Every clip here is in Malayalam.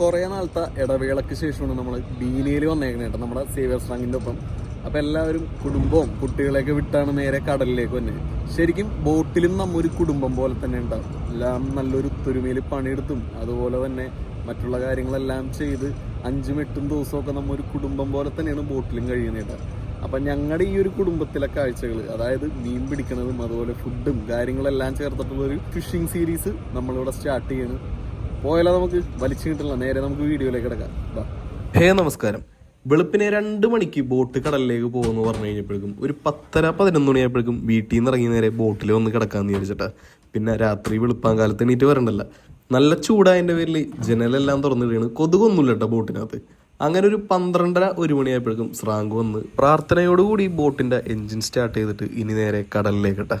കുറേ നാളത്തെ ഇടവേളയ്ക്ക് ശേഷമാണ് നമ്മൾ ബീനയിൽ വന്നേക്കണേ കേട്ടോ നമ്മുടെ സേവിയർ സ്ട്രാങ്ങിന്റെ ഒപ്പം. അപ്പം എല്ലാവരും കുടുംബവും കുട്ടികളെയൊക്കെ വിട്ടാണ് നേരെ കടലിലേക്ക് വന്നത് ശരിക്കും ബോട്ടിലും നമ്മൊരു കുടുംബം പോലെ തന്നെ ഉണ്ടാവും. എല്ലാം നല്ലൊരു ഒത്തൊരുമയിൽ പണിയെടുത്തും അതുപോലെ തന്നെ മറ്റുള്ള കാര്യങ്ങളെല്ലാം ചെയ്ത് അഞ്ചും എട്ടും ദിവസമൊക്കെ നമ്മൊരു കുടുംബം പോലെ തന്നെയാണ് ബോട്ടിലും കഴിയുന്നത് അപ്പം ഞങ്ങളുടെ ഈ ഒരു കുടുംബത്തിലെ കാഴ്ചകൾ അതായത് മീൻ പിടിക്കുന്നതും അതുപോലെ ഫുഡും കാര്യങ്ങളെല്ലാം ചേർത്തിട്ടുള്ള ഒരു ഫിഷിംഗ് സീരീസ് നമ്മളിവിടെ സ്റ്റാർട്ട് ചെയ്യണ്. പോയാലോ നമുക്ക് വലിച്ചു കിട്ടില്ല നേരെ നമുക്ക് വീഡിയോയിലേക്ക് കിടക്കാം. ഹേ നമസ്കാരം. വെളുപ്പിനെ രണ്ട് മണിക്ക് ബോട്ട് കടലിലേക്ക് പോകുമെന്ന് പറഞ്ഞു കഴിഞ്ഞപ്പോഴേക്കും ഒരു പത്തര പതിനൊന്ന് മണിയായപ്പോഴേക്കും വീട്ടിൽ നിന്ന് ഇറങ്ങി നേരെ ബോട്ടിൽ വന്ന് കിടക്കാന്ന് വിചാരിച്ചിട്ടാ. പിന്നെ രാത്രി വെളുപ്പാൻ കാലത്ത് എണീറ്റ് വരണ്ടല്ല. നല്ല ചൂടായതിന്റെ പേരിൽ ജനലെല്ലാം തുറന്നിടുകയാണ് കൊതുകൊന്നുമില്ല കേട്ടോ ബോട്ടിനകത്ത്. അങ്ങനെ ഒരു പന്ത്രണ്ടര ഒരു മണിയായപ്പോഴേക്കും സ്രാങ്ക് വന്ന് പ്രാർത്ഥനയോടുകൂടി ബോട്ടിന്റെ എൻജിൻ സ്റ്റാർട്ട് ചെയ്തിട്ട് ഇനി നേരെ കടലിലേക്ക് കേട്ടാ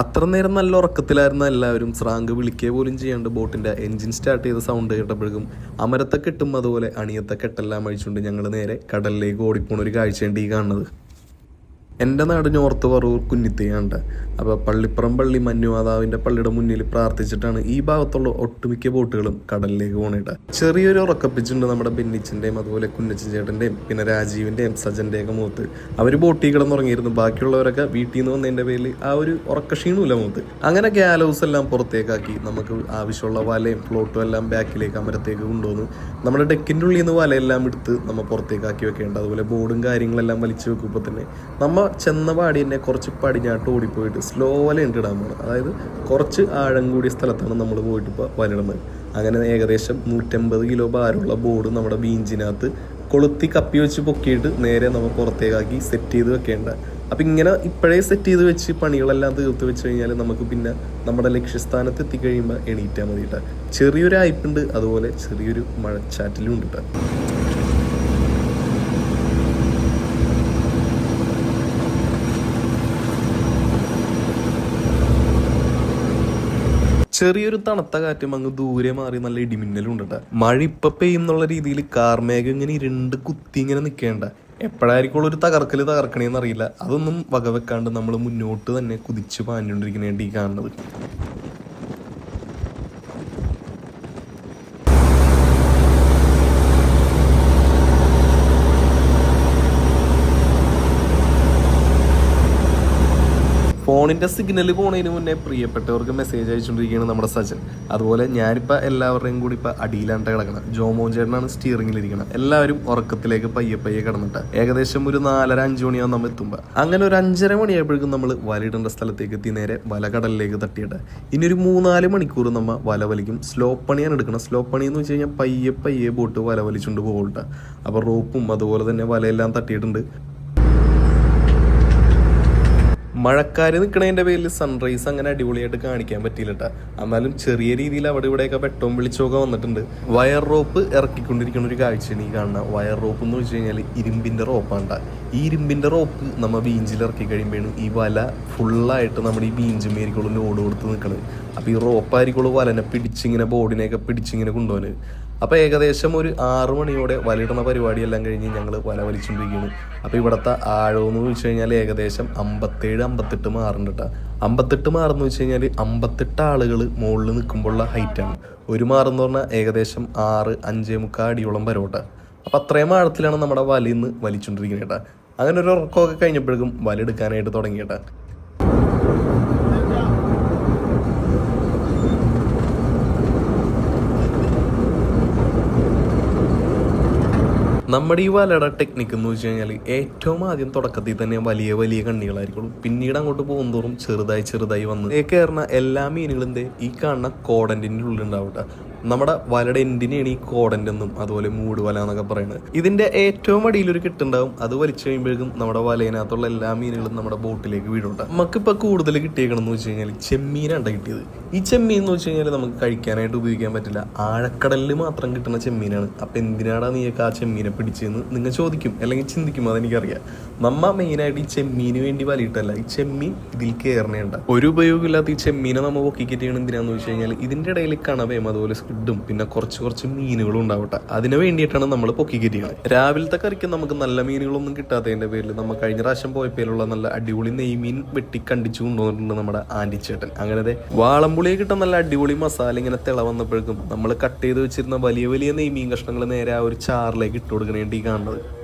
അത്ര നേരം നല്ല ഉറക്കത്തിലായിരുന്ന എല്ലാവരും സ്രാങ്ക് വിളിക്കുക പോലും ചെയ്യാണ്ട് ബോട്ടിന്റെ എൻജിൻ സ്റ്റാർട്ട് ചെയ്ത സൗണ്ട് കേട്ടപ്പോഴേക്കും അമരത്തെ കെട്ടും അതുപോലെ അണിയത്തെ കെട്ടെല്ലാം അഴിച്ചുകൊണ്ട് ഞങ്ങൾ നേരെ കടലിലേക്ക് ഓടിപ്പോണ ഒരു കാഴ്ചയുണ്ട് ഈ കാണുന്നത്. എന്റെ നാട് നോർത്ത് പറവൂർ കുഞ്ഞിത്തേയാണ്ട് അപ്പോൾ പള്ളിപ്പുറം പള്ളി മഞ്ഞുമാതാവിന്റെ പള്ളിയുടെ മുന്നിൽ പ്രാർത്ഥിച്ചിട്ടാണ് ഈ ഭാഗത്തുള്ള ഒട്ടുമിക്ക ബോട്ടുകളും കടലിലേക്ക് പോണേട്ട. ചെറിയൊരു ഉറക്കപ്പിച്ചുണ്ട് നമ്മുടെ ബെന്നിച്ചന്റെയും അതുപോലെ കുഞ്ഞച്ചൻ ചേട്ടന്റെയും പിന്നെ രാജീവിന്റെയും സജന്റെയൊക്കെ മുഖത്ത്. അവർ ബോട്ടിൽ കിടന്നുറങ്ങിയിരുന്നു. ബാക്കിയുള്ളവരൊക്കെ വീട്ടിൽ നിന്ന് വന്നതിന്റെ പേരിൽ ആ ഒരു ഉറക്കക്ഷീണമില്ല മുഖത്ത്. അങ്ങനെ ഗ്യാലൗസ് എല്ലാം പുറത്തേക്കാക്കി. നമുക്ക് ആവശ്യമുള്ള വലയും ഫ്ലോട്ടും എല്ലാം ബാക്കിലേക്ക് അമരത്തേക്ക് കൊണ്ടുവന്ന് നമ്മുടെ ഡെക്കിന്റെ ഉള്ളിൽ നിന്ന് വലയെല്ലാം എടുത്ത് നമ്മൾ പുറത്തേക്കാക്കി വെക്കേണ്ടത് അതുപോലെ ബോർഡും കാര്യങ്ങളെല്ലാം വലിച്ചു വെക്കുമ്പോൾ തന്നെ നമ്മ ചെന്ന പാടി തന്നെ കുറച്ച് പടിഞ്ഞാട്ട് ഓടിപ്പോയിട്ട് സ്ലോ വലയുണ്ട് പോകണം അതായത് കുറച്ച് ആഴം കൂടിയ സ്ഥലത്താണ് നമ്മൾ പോയിട്ട് ഇപ്പോൾ വലയിടുന്നത് അങ്ങനെ ഏകദേശം നൂറ്റമ്പത് കിലോ ഭാരമുള്ള ബോർഡ് നമ്മുടെ ബീഞ്ചിനകത്ത് കൊളുത്തി കപ്പി വെച്ച് പൊക്കിയിട്ട് നേരെ നമ്മൾ പുറത്തേക്കാക്കി സെറ്റ് ചെയ്ത് വെക്കേണ്ട. അപ്പം ഇങ്ങനെ ഇപ്പോഴേ സെറ്റ് ചെയ്ത് വെച്ച് പണികളെല്ലാം തീർത്ത് വെച്ച് കഴിഞ്ഞാൽ നമുക്ക് പിന്നെ നമ്മുടെ ലക്ഷ്യസ്ഥാനത്ത് എത്തിക്കഴിയുമ്പോൾ എണീറ്റാൽ മതി ചെറിയൊരു അയപ്പുണ്ട് അതുപോലെ ചെറിയൊരു മഴച്ചാറ്റിലും ഉണ്ട് കേട്ടോ ചെറിയൊരു തണുത്ത കാറ്റും അങ്ങ് ദൂരെ മാറി നല്ല ഇടിമിന്നലും ഉണ്ട് മഴ ഇപ്പൊ പെയ്യുന്നുള്ള രീതിയിൽ കാർമേഘം ഇങ്ങനെ ഇരുണ്ട് കുത്തി ഇങ്ങനെ നിൽക്കേണ്ട എപ്പോഴായിരിക്കും ഒരു തകർക്കൽ തകർക്കണേന്ന് അറിയില്ല. അതൊന്നും വകവെക്കാണ്ട് നമ്മൾ മുന്നോട്ട് തന്നെ കുതിച്ചു പാഞ്ഞുകൊണ്ടിരിക്കുന്നതായിട്ട് ഈ കാണുന്നത്. ഫോണിന്റെ സിഗ്നൽ പോണതിന് മുന്നേ പ്രിയപ്പെട്ടവർക്ക് മെസ്സേജ് അയച്ചുകൊണ്ടിരിക്കുകയാണ് നമ്മുടെ സജൻ. അതുപോലെ ഞാനിപ്പോൾ എല്ലാവരുടെയും കൂടി ഇപ്പം അടിയിലാണ് കിടക്കണം. ജോമോൻ ചേട്ടനാണ് സ്റ്റിയറിങ്ങിൽ ഇരിക്കണം എല്ലാവരും ഉറക്കത്തിലേക്ക് പയ്യെ പയ്യെ കിടന്നിട്ട്. ഏകദേശം ഒരു നാലര അഞ്ച് മണിയാവും നമ്മൾ എത്തുമ്പോൾ അങ്ങനെ ഒരു അഞ്ചര മണിയായപ്പോഴേക്കും നമ്മൾ വലയിടേണ്ട സ്ഥലത്തേക്ക് എത്തി. നേരെ വല കടലിലേക്ക് തട്ടിയിട്ട്. ഇനി ഒരു മൂന്നാൽ മണിക്കൂർ നമ്മൾ വല വലിക്കും. സ്ലോ പണിയാണ് എടുക്കണം. സ്ലോ പണി എന്ന് വെച്ച് കഴിഞ്ഞാൽ പയ്യെ പയ്യെ ബോട്ട് വല വലിച്ചുകൊണ്ട് പോകട്ടെ അപ്പോൾ റോപ്പും അതുപോലെ തന്നെ വലയെല്ലാം തട്ടിയിട്ടുണ്ട്. മഴക്കാര് നിൽക്കണതിന്റെ പേരിൽ സൺറൈസ് അങ്ങനെ അടിപൊളിയായിട്ട് കാണിക്കാൻ പറ്റിയില്ല കേട്ടോ എന്നാലും ചെറിയ രീതിയിൽ അവിടെ ഇവിടെയൊക്കെ വെട്ടവും വിളിച്ചൊക്കെ വന്നിട്ടുണ്ട്. വയർ റോപ്പ് ഇറക്കിക്കൊണ്ടിരിക്കുന്ന ഒരു കാഴ്ചയാണ് ഈ കാണുന്ന. വയർ റോപ്പ് എന്ന് വെച്ച് കഴിഞ്ഞാൽ ഇരുമ്പിന്റെ റോപ്പാണ്ട ഈ ഇരുമ്പിന്റെ റോപ്പ് നമ്മ ബീഞ്ചിൽ ഇറക്കി കഴിയുമ്പോഴാണ് ഈ വല ഫുള്ളായിട്ട് നമ്മുടെ ഈ ബീഞ്ച് മേരിക്കുള്ള ലോഡ് കൊടുത്ത് നിൽക്കണത് അപ്പോൾ ഈ റോപ്പായിരിക്കുള്ളൂ വലനെ പിടിച്ചിങ്ങനെ ബോർഡിനെയൊക്കെ പിടിച്ചിങ്ങനെ കൊണ്ടുപോകുന്നത് അപ്പോൾ ഏകദേശം ഒരു ആറു മണിയോടെ വലയിടുന്ന പരിപാടിയെല്ലാം കഴിഞ്ഞ് ഞങ്ങൾ വല വലിച്ചുകൊണ്ടിരിക്കുകയാണ് അപ്പോൾ ഇവിടുത്തെ ആഴമെന്ന് വെച്ച് കഴിഞ്ഞാൽ ഏകദേശം അമ്പത്തേഴ് അമ്പത്തെട്ട് മാറുണ്ട് കേട്ടോ അമ്പത്തെട്ട് മാറെന്ന് വെച്ച് കഴിഞ്ഞാൽ അമ്പത്തെട്ട് ആളുകൾ മുകളിൽ നിൽക്കുമ്പോഴുള്ള ഹൈറ്റാണ്. ഒരു മാറെന്ന് പറഞ്ഞാൽ ഏകദേശം ആറ് അഞ്ചേ മുക്കാൽ അടിയോളം വരോട്ടെ അപ്പം അത്രയും ആഴത്തിലാണ് നമ്മുടെ വലയിൽ നിന്ന് വലിച്ചുകൊണ്ടിരിക്കുന്നത് കേട്ടോ അങ്ങനെ ഒരു ഉറക്കമൊക്കെ കഴിഞ്ഞപ്പോഴേക്കും വല എടുക്കാനായിട്ട് നമ്മുടെ ഈ വലയുടെ ടെക്നിക്ക് എന്ന് വെച്ച് കഴിഞ്ഞാൽ ഏറ്റവും ആദ്യം തുടക്കത്തിൽ തന്നെ വലിയ വലിയ കണ്ണികളായിരിക്കും പിന്നീട് അങ്ങോട്ട് പോകുന്തോറും ചെറുതായി ചെറുതായി വന്ന്. കയറുന്ന എല്ലാ മീനുകളും ഈ കാണുന്ന കോടന്റിന്റെ ഉള്ളിൽ ഉണ്ടാവട്ടെ നമ്മുടെ വലയുടെ എൻഡിനെയാണ് ഈ കോടന്റെ എന്നും അതുപോലെ മൂട് വല എന്നൊക്കെ പറയുന്നത് ഇതിന്റെ ഏറ്റവും അടിയിൽ ഒരു കെട്ടുണ്ടാവും അത് വലിച്ചു കഴിയുമ്പോഴേക്കും നമ്മുടെ വലയിനകത്തുള്ള എല്ലാ മീനുകളും നമ്മുടെ ബോട്ടിലേക്ക് വീടുണ്ട് നമുക്കിപ്പോൾ കൂടുതൽ കിട്ടിയേക്കണം എന്ന് വെച്ച് കഴിഞ്ഞാൽ ചെമ്മീനാണ് കിട്ടിയത്. ഈ ചെമ്മീൻ എന്ന് വെച്ച് കഴിഞ്ഞാൽ നമുക്ക് കഴിക്കാനായിട്ട് ഉപയോഗിക്കാൻ പറ്റില്ല. ആഴക്കടലിൽ മാത്രം കിട്ടുന്ന ചെമ്മീനാണ്. അപ്പം എന്തിനാടാ നീയൊക്കെ ആ ചെമ്മീനെ പിടിച്ചതെന്ന് നിങ്ങൾ ചോദിക്കും അല്ലെങ്കിൽ ചിന്തിക്കും അതെനിക്കറിയാം. നമ്മ മെയിനായിട്ട് ഈ ചെമ്മീന് വേണ്ടി വലിയിട്ടല്ല ഈ ചെമ്മീൻ ഇതിൽ കയറണേണ്ട ഒരു ഉപയോഗമില്ലാത്ത ഈ ചെമ്മീനെ നമ്മൾ പൊക്കിക്കറ്റ് ചെയ്യണം എന്തിനാന്ന് വെച്ച് കഴിഞ്ഞാൽ ഇതിന്റെ ഇടയിൽ കണവയും അതുപോലെ സ്കിഡും പിന്നെ കുറച്ച് കുറച്ച് മീനുകളും ഉണ്ടാവട്ടെ. അതിന് വേണ്ടിയിട്ടാണ് നമ്മൾ പൊക്കിക്കറ്റ് രാവിലത്തെ കറിക്ക് നമുക്ക് നല്ല മീനുകളൊന്നും കിട്ടാത്തതിന്റെ പേരിൽ നമ്മൾ കഴിഞ്ഞ പ്രാവശ്യം പോയപ്പോലുള്ള നല്ല അടിപൊളി നെയ്മീൻ വെട്ടി കണ്ടിച്ചു കൊണ്ടുവന്നിട്ടുണ്ട് നമ്മുടെ ആന്റി ചേട്ടൻ. അങ്ങനത്തെ വാളംപുളിയെ കിട്ടാൻ നല്ല അടിപൊളി മസാല ഇങ്ങനെ തിള വന്നപ്പോഴേക്കും നമ്മൾ കട്ട് ചെയ്ത് വെച്ചിരുന്ന വലിയ വലിയ നെയ്മീൻ കഷ്ണങ്ങൾ നേരെ ആ ഒരു ചാറിലേക്ക് ഇട്ട് ഗ്രീൻ ടീ കാണുന്നത്.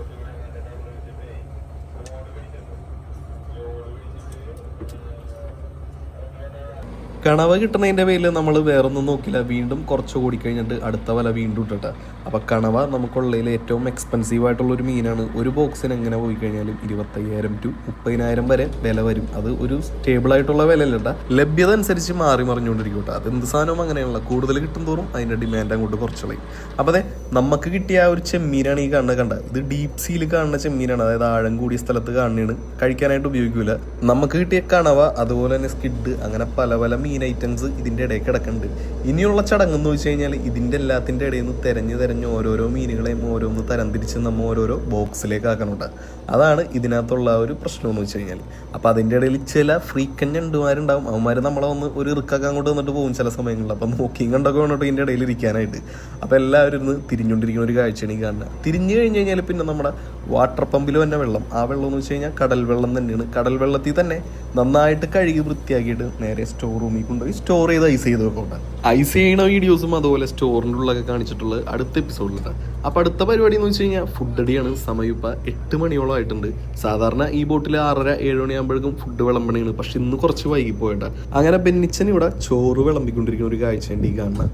കണവ കിട്ടുന്നതിന്റെ പേരിൽ നമ്മൾ വേറൊന്നും നോക്കില്ല. വീണ്ടും കുറച്ച് കൂടി കഴിഞ്ഞിട്ട് അടുത്ത വല വീണ്ടും ഇട്ടിട്ട്. അപ്പോൾ കണവ നമുക്കുള്ളതിൽ ഏറ്റവും എക്സ്പെൻസീവ് ആയിട്ടുള്ള ഒരു മീനാണ്. ഒരു ബോക്സിന് എങ്ങനെ പോയി കഴിഞ്ഞാലും ഇരുപത്തയ്യായിരം ടു മുപ്പതിനായിരം വരെ വില വരും. അത് ഒരു സ്റ്റേബിൾ ആയിട്ടുള്ള വിലയല്ല ലഭ്യത അനുസരിച്ച് മാറി മറിഞ്ഞുകൊണ്ടിരിക്കും കേട്ടോ. അത് എന്ത് സാധനവും അങ്ങനെയുള്ള കൂടുതൽ കിട്ടും തോറും അതിന്റെ ഡിമാൻഡ് അങ്ങോട്ട് കുറച്ചുള്ളത് അപ്പോൾ അതെ നമുക്ക് കിട്ടിയ ആ ഒരു ചെമ്മീനാണ് ഈ കാണുന്നത് കണ്ട. ഇത് ഡീപ് സീൽ കാണുന്ന ചെമ്മീനാണ്. അതായത് ആഴം കൂടിയ സ്ഥലത്ത് കാണുന്നതാണ്. കഴിക്കാനായിട്ട് ഉപയോഗിക്കില്ല നമുക്ക് കിട്ടിയ കണവ അതുപോലെ തന്നെ സ്കിഡ് അങ്ങനെ പല പല മീൻ ഐറ്റംസ് ഇതിന്റെ ഇടയിൽ കിടക്കുന്നുണ്ട്. ഇനിയുള്ള ചടങ്ങ് എന്ന് വെച്ച് കഴിഞ്ഞാൽ ഇതിന്റെ എല്ലാത്തിന്റെ ഇടയിൽ നിന്ന് തിരഞ്ഞ് തിരഞ്ഞ് ഓരോരോ മീനുകളെയും ഓരോന്ന് തരംതിരിച്ച് നമ്മൾ ഓരോരോ ബോക്സിലേക്ക് ആക്കണുണ്ട് അതാണ് ഇതിനകത്തുള്ള ഒരു പ്രശ്നം എന്ന് വെച്ച് കഴിഞ്ഞാൽ അപ്പോൾ അതിന്റെ ഇടയിൽ ചില ഫ്രീക്കൻ ഉണ്ടാവും അവന്മാർ നമ്മളെ ഒന്ന് ഒരു ഇറുക്കൊക്കെ അങ്ങോട്ട് വന്നിട്ട് പോകും ചില സമയങ്ങളിൽ. അപ്പം നോക്കിയും കണ്ടൊക്കെ വേണ്ടിട്ട് ഇതിന്റെ ഇടയിൽ ഇരിക്കാനായിട്ട്. അപ്പോൾ എല്ലാവരും ഇരുന്ന് തിരിഞ്ഞുകൊണ്ടിരിക്കുന്ന ഒരു കാഴ്ചയാണ് ഈ കാണുന്നത്. തിരിഞ്ഞു കഴിഞ്ഞ് കഴിഞ്ഞാൽ പിന്നെ നമ്മുടെ വാട്ടർ പമ്പിൽ തന്നെ വെള്ളം. ആ വെള്ളം എന്ന് വെച്ച് കഴിഞ്ഞാൽ കടൽ വെള്ളം തന്നെയാണ്. കടൽ വെള്ളത്തിൽ തന്നെ നന്നായിട്ട് കഴുകി വൃത്തിയാക്കിയിട്ട് നേരെ സ്റ്റോർ റൂമിൽ കൊണ്ടുപോയി സ്റ്റോർ ചെയ്ത് ഐസ് ചെയ്ത് വെക്കോട്ടെ ഐസ് ചെയ്യണ വീഡിയോസും അതുപോലെ സ്റ്റോറിന്റെ ഉള്ളൊക്കെ കാണിച്ചിട്ടുള്ളത് അടുത്ത എപ്പിസോഡിലാണ് അപ്പോൾ അടുത്ത പരിപാടി എന്ന് വെച്ച് കഴിഞ്ഞാൽ ഫുഡ് അടിയാണ് സമയം ഇപ്പം എട്ട് മണിയോളം ആയിട്ടുണ്ട്. സാധാരണ ഈ ബോട്ടിൽ ആറര ഏഴ് മണിയാകുമ്പോഴേക്കും ഫുഡ് വിളമ്പണിയാണ് പക്ഷെ ഇന്ന് കുറച്ച് വൈകി പോയിട്ടാണ് അങ്ങനെ ബെന്നിച്ചൻ ഇവിടെ ചോറ് വിളമ്പിക്കൊണ്ടിരിക്കുന്ന ഒരു കാഴ്ചയുണ്ട് ഈ കാണുന്ന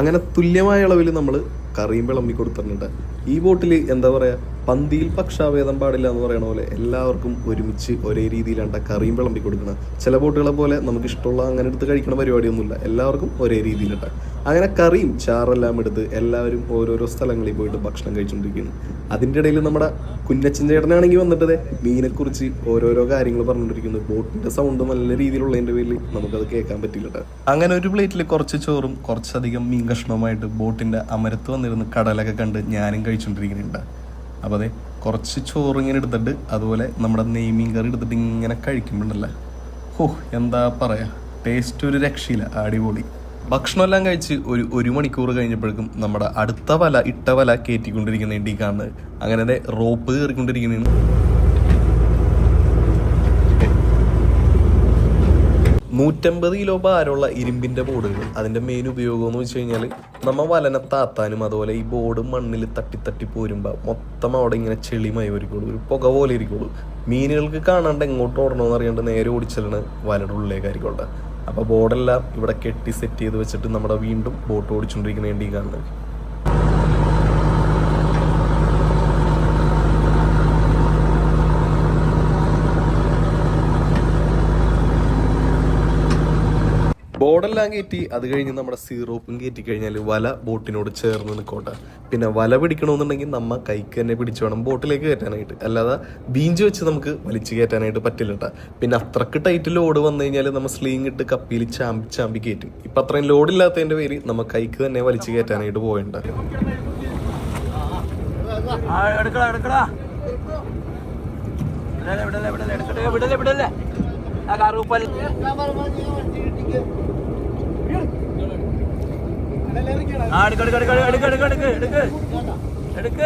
അങ്ങനെ തുല്യമായ അളവിൽ നമ്മൾ കറിയും വിളമ്പി കൊടുത്തിട്ടുണ്ട്. ഈ ബോട്ടിൽ എന്താ പറയുക പന്തിയിൽ പക്ഷാഭേദം പാടില്ല എന്ന് പറയണ പോലെ എല്ലാവർക്കും ഒരുമിച്ച് ഒരേ രീതിയിലാണ് കറിയും വിളമ്പി കൊടുക്കണം. ചില ബോട്ടുകളെ പോലെ നമുക്ക് ഇഷ്ടമുള്ള അങ്ങനെ എടുത്ത് കഴിക്കണ പരിപാടിയൊന്നുമില്ല. എല്ലാവർക്കും ഒരേ രീതിയിലിട്ട്. അങ്ങനെ കറിയും ചാറെല്ലാം എടുത്ത് എല്ലാവരും ഓരോരോ സ്ഥലങ്ങളിൽ പോയിട്ട് ഭക്ഷണം കഴിച്ചുകൊണ്ടിരിക്കുന്നു അതിന്റെ ഇടയിൽ നമ്മുടെ കുഞ്ഞച്ചൻ ചേട്ടനാണെങ്കിൽ വന്നിട്ട് ദേ മീനെക്കുറിച്ച് ഓരോരോ കാര്യങ്ങൾ പറഞ്ഞുകൊണ്ടിരിക്കുന്നു ബോട്ടിന്റെ സൗണ്ട് നല്ല രീതിയിലുള്ളതിന്റെ പേരിൽ നമുക്കത് കേൾക്കാൻ പറ്റില്ല അങ്ങനെ ഒരു പ്ലേറ്റിൽ കുറച്ച് ചോറും കുറച്ചധികം മീൻ കഷ്ണവുമായിട്ട് ബോട്ടിന്റെ അമരത്ത് വന്നിരുന്ന് കടലൊക്കെ കണ്ട് ഞാനും കഴിച്ചുകൊണ്ടിരിക്കുന്നുണ്ട് അപ്പോൾ അതെ കുറച്ച് ചോറ് ഇങ്ങനെ എടുത്തിട്ട് അതുപോലെ നമ്മുടെ നെയ്മീൻ കറി എടുത്തിട്ട് ഇങ്ങനെ കഴിക്കുമ്പോഴല്ല ഓഹ് എന്താ പറയാ? ടേസ്റ്റ് ഒരു രക്ഷയില്ല. അടിപൊളി. ഭക്ഷണമെല്ലാം കഴിച്ച് ഒരു ഒരു മണിക്കൂർ കഴിഞ്ഞപ്പോഴേക്കും നമ്മുടെ അടുത്ത വല ഇട്ട വല കയറ്റിക്കൊണ്ടിരിക്കുന്ന കാണുന്നത് അങ്ങനെ റോപ്പ് കയറിക്കൊണ്ടിരിക്കുന്നതാണ് നൂറ്റമ്പത് കിലോ ഭാരമുള്ള ഇരുമ്പിന്റെ ബോർഡുകൾ. അതിന്റെ മെയിൻ ഉപയോഗം എന്ന് വെച്ച് കഴിഞ്ഞാൽ നമ്മൾ വലന താത്താനും അതുപോലെ ഈ ബോർഡ് മണ്ണിൽ തട്ടി തട്ടി പോരുമ്പോൾ മൊത്തം അവിടെ ഇങ്ങനെ ചെളിമായി ഒരുക്കുള്ളൂ. ഒരു പുക പോലെ ഇരിക്കുള്ളൂ. മീനുകൾക്ക് കാണാണ്ട് എങ്ങോട്ട് ഓടണമെന്ന് അറിയാണ്ട് നേരെ ഓടിച്ചെല്ലാണ് വലയുടെ ഉള്ളിലേക്കായിരിക്കും അപ്പോൾ ബോർഡെല്ലാം ഇവിടെ കെട്ടി സെറ്റ് ചെയ്ത് വെച്ചിട്ട് നമ്മുടെ വീണ്ടും ബോട്ട് ഓടിച്ചുകൊണ്ടിരിക്കുന്ന വേണ്ടി കാണുന്നത് ബോർഡെല്ലാം കയറ്റി. അത് കഴിഞ്ഞ് നമ്മുടെ സീറോപ്പും കയറ്റി കഴിഞ്ഞാൽ വല ബോട്ടിനോട് ചേർന്ന് നിൽക്കോട്ടെ. പിന്നെ വല പിടിക്കണമെന്നുണ്ടെങ്കിൽ നമ്മ കൈക്ക് തന്നെ പിടിച്ചു വേണം ബോട്ടിലേക്ക് കയറ്റാനായിട്ട്. അല്ലാതെ ബീഞ്ച് വെച്ച് നമുക്ക് വലിച്ചു കയറ്റാനായിട്ട് പറ്റില്ല കേട്ടോ പിന്നെ അത്രയ്ക്ക് ടൈറ്റ് ലോഡ് വന്നു കഴിഞ്ഞാൽ നമ്മൾ സ്ലീങ് ഇട്ട് കപ്പിയിൽ ചാമ്പി ചാമ്പി കയറ്റും. ഇപ്പം അത്രയും ലോഡില്ലാത്തതിന്റെ പേര് നമ്മ കൈക്ക് തന്നെ വലിച്ചു കയറ്റാനായിട്ട് പോകേണ്ട എടുക്കടാ എടുക്കടാ. വിടല്ലേ വിടല്ലേ വിടല്ലേ വിടല്ലേ വിടല്ലേ. ആ കറുപ്പൽ എടുക്ക് എടുക്ക് എടുക്ക് എടുക്ക് എടുക്ക എടുക്ക. എടുക്ക.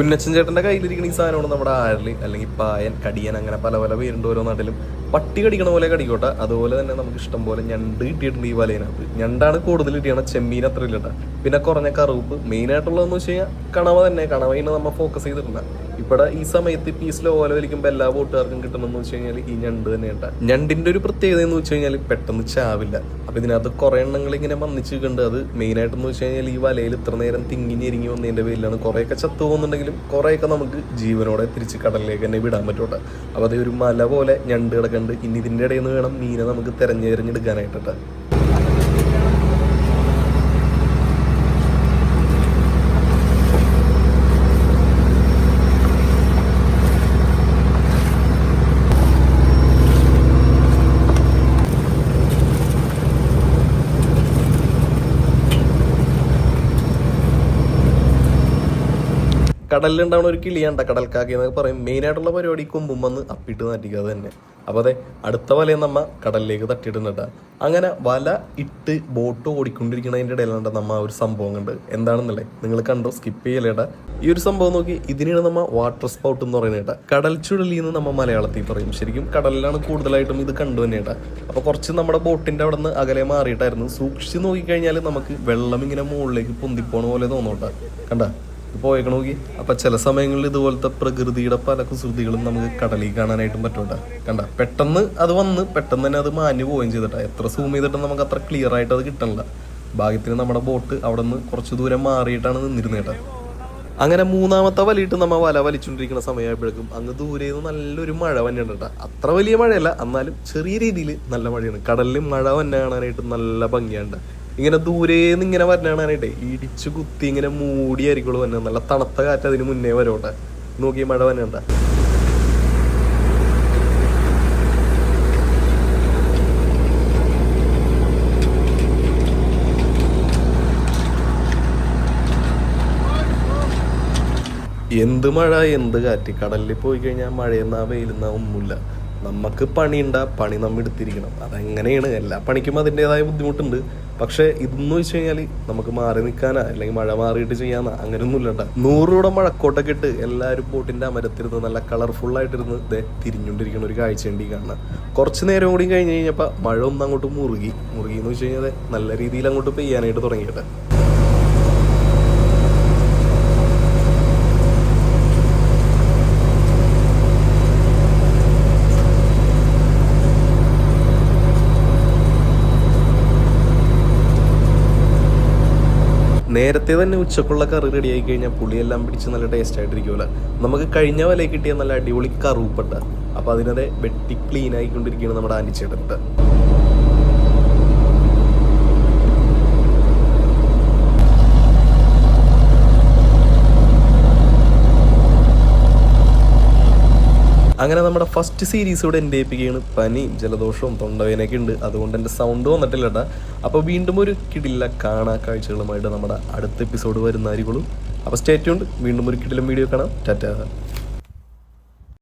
കുഞ്ഞച്ചൻ ചേട്ടന്റെ കയ്യിലിരിക്കുന്ന ഈ സാധനമാണ് നമ്മുടെ ആരളി അല്ലെങ്കിൽ പായൻ കടിയൻ അങ്ങനെ പല പല പേരുണ്ട് ഓരോ നാട്ടിലും. പട്ടി കടിക്കണ പോലെ കടിക്കോട്ടെ. അതുപോലെ തന്നെ നമുക്ക് ഇഷ്ടം പോലെ ഞണ്ട് കിട്ടിയിട്ടുണ്ട് ഈ വലയിനകത്ത്. ഞണ്ടാണ് കൂടുതൽ കിട്ടിയാണ് ചെമ്മീൻ അത്ര ഇല്ലട്ടെ പിന്നെ കുറഞ്ഞ കറുപ്പ്. മെയിൻ ആയിട്ടുള്ളതെന്ന് വെച്ച് കഴിഞ്ഞാൽ കണവ തന്നെ. കണവയിനെ നമ്മൾ ഫോക്കസ് ചെയ്തിട്ടില്ല. ഇവിടെ ഈ സമയത്ത് ഈ സ്ലോ ഓല വലിക്കുമ്പോൾ എല്ലാ ബോട്ടുകാർക്കും കിട്ടണമെന്ന് വെച്ച് കഴിഞ്ഞാൽ ഈ ഞണ്ട് തന്നെ ഉണ്ടാകും ഞണ്ടിന്റെ ഒരു പ്രത്യേകത എന്ന് വെച്ച് കഴിഞ്ഞാൽ പെട്ടെന്ന് ചാവില്ല. അപ്പൊ ഇതിനകത്ത് കുറെ എണ്ണങ്ങൾ ഇങ്ങനെ മന്നിച്ചിട്ടുണ്ട് അത് മെയിൻ ആയിട്ടെന്ന് വെച്ച് കഴിഞ്ഞാൽ ഈ വലയിൽ ഇത്ര നേരം തിങ്ങി ഞെരിങ്ങി വന്നതിന്റെ പേരിലാണ് കുറേയൊക്കെ ചത്തു പോകുന്നുണ്ടെങ്കിലും കുറേയൊക്കെ നമുക്ക് ജീവനോടെ തിരിച്ച് കടലിലേക്ക് തന്നെ വിടാൻ പറ്റൂട്ടെ. അപ്പൊ അതേ ഒരു മല പോലെ ഞണ്ട് കിടക്കണ്ട്. ഇനി ഇതിന്റെ ഇടയിൽ നിന്ന് വേണം മീനെ നമുക്ക് തെരഞ്ഞെറിഞ്ഞെടുക്കാനായിട്ടാ കടലിലുണ്ടാവുന്ന ഒരു കിളിയാണ്ട കടൽക്കാക്കി എന്നൊക്കെ പറയും. മെയിനായിട്ടുള്ള പരിപാടി കൊമ്പും വന്ന് അപ്പിട്ട് നട്ടിക്കുക തന്നെ അപ്പോൾ അതെ അടുത്ത വലയും നമ്മ കടലിലേക്ക് തട്ടിയിടുന്നുണ്ട് അങ്ങനെ വല ഇട്ട് ബോട്ട് ഓടിക്കൊണ്ടിരിക്കുന്നതിന്റെ ഇടയിലാണ് നമ്മ ഒരു സംഭവം കണ്ട്. എന്താണെന്നല്ലേ? നിങ്ങൾ കണ്ടോ? സ്കിപ്പ് ചെയ്യലേട്ടാ ഈ ഒരു സംഭവം നോക്കി ഇതിനാണ് നമ്മ വാട്ടർ സ്പൗട്ട് എന്ന് പറയുന്നത് കേട്ടാ. കടൽ ചുഴലി എന്ന് നമ്മ മലയാളത്തിൽ പറയും. ശരിക്കും കടലിലാണ് കൂടുതലായിട്ടും ഇത് കണ്ടു തന്നെ അപ്പോൾ കുറച്ച് നമ്മുടെ ബോട്ടിന്റെ അവിടെ നിന്ന് അകലെ മാറിയിട്ടായിരുന്നു. സൂക്ഷിച്ച് നോക്കിക്കഴിഞ്ഞാൽ നമുക്ക് വെള്ളം ഇങ്ങനെ മുകളിലേക്ക് പൊന്തിപ്പോണ പോലെ തോന്നോട്ടാ കണ്ട? പോയേക്കണ നോക്കി അപ്പൊ ചില സമയങ്ങളിൽ ഇതുപോലത്തെ പ്രകൃതിയുടെ പല കുസൃതികളും നമുക്ക് കടലിൽ കാണാനായിട്ടും പറ്റൂട്ട കണ്ട? പെട്ടെന്ന് അത് വന്ന് പെട്ടെന്ന് തന്നെ അത് മാഞ്ഞു പോവുകയും ചെയ്തിട്ടാ. എത്ര സൂം ചെയ്തിട്ടും നമുക്ക് അത്ര ക്ലിയർ ആയിട്ട് അത് കിട്ടണില്ല. ഭാഗ്യത്തിന് നമ്മുടെ ബോട്ട് അവിടെ നിന്ന് കുറച്ച് ദൂരം മാറിയിട്ടാണ് നിന്നിരുന്നേട്ട അങ്ങനെ മൂന്നാമത്തെ വലിയിട്ട് നമ്മ വല വലിച്ചുകൊണ്ടിരിക്കുന്ന സമയമായപ്പോഴേക്കും അങ്ങ് ദൂരെ നിന്ന് നല്ലൊരു മഴ വന്നെയുണ്ട് കേട്ടോ. അത്ര വലിയ മഴയല്ല എന്നാലും ചെറിയ രീതിയിൽ നല്ല മഴയാണ്. കടലിൽ മഴ വന്നെ കാണാനായിട്ട് നല്ല ഭംഗിയുണ്ട് ഇങ്ങനെ ദൂരേന്ന് ഇങ്ങനെ വരണ കാണാനായിട്ടേ ഇടിച്ചു കുത്തി ഇങ്ങനെ മൂടിയായിരിക്കുള്ളൂ വന്നെ. നല്ല തണുത്ത കാറ്റ് അതിന് മുന്നേ വരോട്ടെ. നോക്കി മഴ വന്നെയുണ്ട എന്ത് മഴ എന്ത് കാറ്റ്. കടലിൽ പോയി കഴിഞ്ഞാൽ മഴയെന്നാ വെയിലെന്നാ ഒന്നുമില്ല. നമുക്ക് പണിയുണ്ട പണി നമ്മൾ എടുത്തിരിക്കണം. അതെങ്ങനെയാണ്? എല്ലാ പണിക്കും അതിന്റെതായ ബുദ്ധിമുട്ടുണ്ട്. പക്ഷെ ഇതെന്ന് വെച്ച് കഴിഞ്ഞാൽ നമുക്ക് മാറി നിൽക്കാനാ അല്ലെങ്കിൽ മഴ മാറിയിട്ട് ചെയ്യാനാ അങ്ങനെയൊന്നും ഇല്ലണ്ട നൂറിലൂടെ മഴക്കോട്ടൊക്കെ ഇട്ട് എല്ലാവരും ബോട്ടിന്റെ അമരത്തിരുന്ന് നല്ല കളർഫുൾ ആയിട്ടിരുന്ന് ദേ തിരിഞ്ഞുകൊണ്ടിരിക്കുന്ന ഒരു കാഴ്ചയുണ്ട് ഈ കാണുന്നത് കുറച്ച് നേരം കൂടി കഴിഞ്ഞ് കഴിഞ്ഞപ്പോൾ മഴ ഒന്ന് അങ്ങോട്ട് മുറുകി. മുറുകി എന്ന് വെച്ച് കഴിഞ്ഞാൽ നല്ല രീതിയിൽ അങ്ങോട്ട് പെയ്യാനായിട്ട് തുടങ്ങിയിട്ട് നേരത്തെ തന്നെ ഉച്ചക്കുള്ള കറി റെഡി ആയി കഴിഞ്ഞാൽ പുളിയെല്ലാം പിടിച്ച് നല്ല ടേസ്റ്റ് ആയിട്ടിരിക്കുമല്ലോ നമുക്ക് കഴിഞ്ഞ വല കിട്ടിയ നല്ല അടിപൊളി കറുപ്പട്ട. അപ്പൊ അതിനതെ വെട്ടി ക്ലീൻ ആയിക്കൊണ്ടിരിക്കുകയാണ് നമ്മുടെ ആന്റിച്ചേട്ടന്റെ അങ്ങനെ നമ്മുടെ ഫസ്റ്റ് സീരീസ് ഇവിടെ എന്റെ ഏൽപ്പിക്കുകയാണ് പനി ജലദോഷവും തൊണ്ടവേനൊക്കെ ഉണ്ട്. അതുകൊണ്ട് എന്റെ സൗണ്ട് വന്നിട്ടില്ല കേട്ടാ അപ്പോൾ വീണ്ടും ഒരു കിടില്ല കാണാ കാഴ്ചകളുമായിട്ട് നമ്മുടെ അടുത്ത എപ്പിസോഡ് വരുന്നതായിരിക്കുള്ളൂ. അപ്പോൾ സ്റ്റേറ്റ് ഉണ്ട് വീണ്ടും ഒരു കിടിലം വീഡിയോ കാണാം. ടാറ്റ.